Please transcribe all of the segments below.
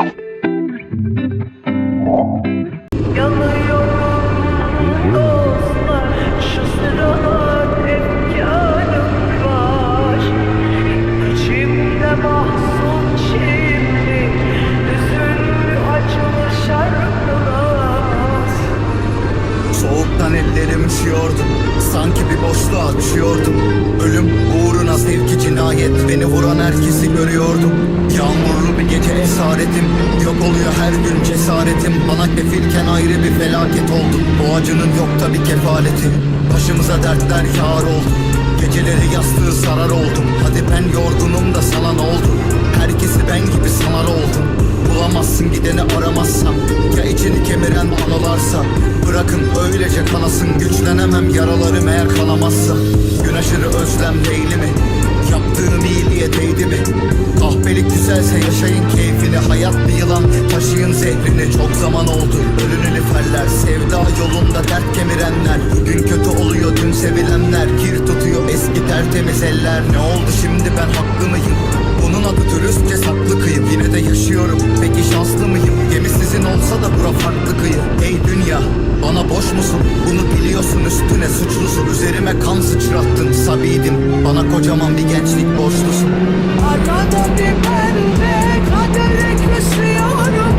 Bye. Soğuktan ellerim üşüyordu. Sanki bir boşluğa düşüyordum. Ölüm uğruna sevgi cinayet. Beni vuran herkesi görüyordum. Yağmurlu bir gece esaretim. Yok oluyor her gün cesaretim. Bana kefilken ayrı bir felaket oldu. Bu acının yok tabi kefaleti. Başımıza dertler yağar oldu. Geceleri yastığı sarar oldum. Hadi ben yorgunum da sana ne oldu. Herkesi ben gibi sanar oldum Bulamazsın gideni aramazsan Ya içini kemiren anılarsa Bırakın öylece kanasın Güçlenemem yaralarım eğer kanamazsa Gün aşırı özlem değil mi? Yaptığım iyiliğe değdi mi? Kahpelik güzelse yaşayın keyfini. Hayat bir yılan. Taşıyın zehrini. Çok zaman oldu. Ölün eliferler Sevda yolunda dert kemirenler. Bugün kötü oluyor dün sevilenler. Kir tutuyor eski tertemiz eller. Ne oldu şimdi? Ben haklı mıyım? Bunun adı dürüstçe saklı Bunu biliyorsun üstüne suçlusun Üzerime kan sıçrattın sabiydim Bana kocaman bir gençlik borçlusun. Arada bir pembe kadere küsüyorum.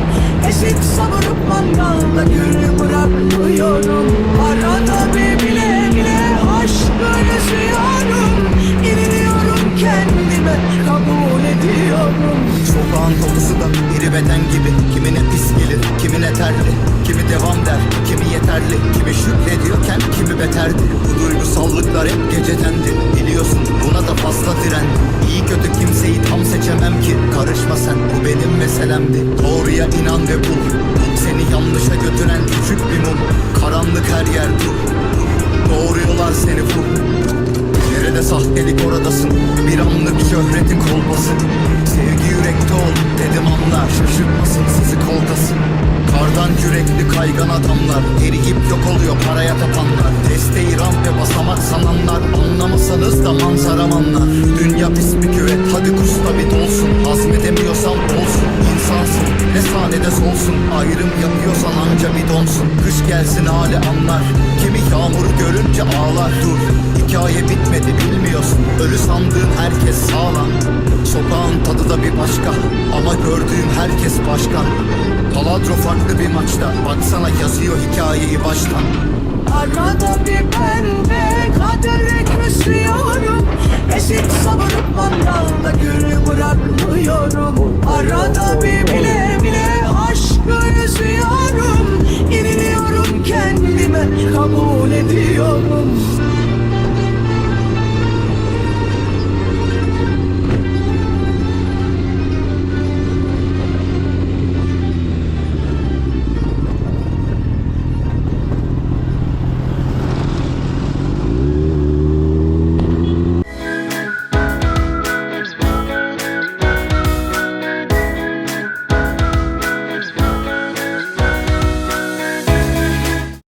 Ezik savurup mangalda gülü bırakmıyorum Arada bir bile bile aşkı üzüyorum İniliyorum kendime kabul ediyorum. Sokağın kokusu da iri beden gibi. Kimine pis gelir, kimine terli Kimi devam der, kimi yeterli Kimi şükrediyorken kimi beterdi. Bu duygusallıklar hep gecedendi Biliyorsun buna da fazla diren İyi kötü kimseyi tam seçemem ki Karışma sen bu benim meselemdi. Doğruya inan ve bul Bul seni yanlışa götüren küçük bir mum. Karanlık her yer dur Doğruyorlar seni kaygan adamlar Eriyip yok oluyor paraya tapanlar. Desteği ramp ve basamak sananlar Anlamasanız da manzaram anlar Dünya pis bir küvet hadi kusta bir dolsun Hazmedemiyorsan olsun insansın. Ne sahnede solsun Ayrım yapıyorsan anca bir donsun. Kış gelsin hali anlar Kimi yağmuru görünce ağlar. Dur hikaye bitmedi bilmiyorsun. Ölü sandığın herkes sağlam bir başka. Ama gördüğüm herkes başkan Paladro farklı bir maçta. Baksana yazıyor hikayeyi baştan. Arada bir pembe kadere küsüyorum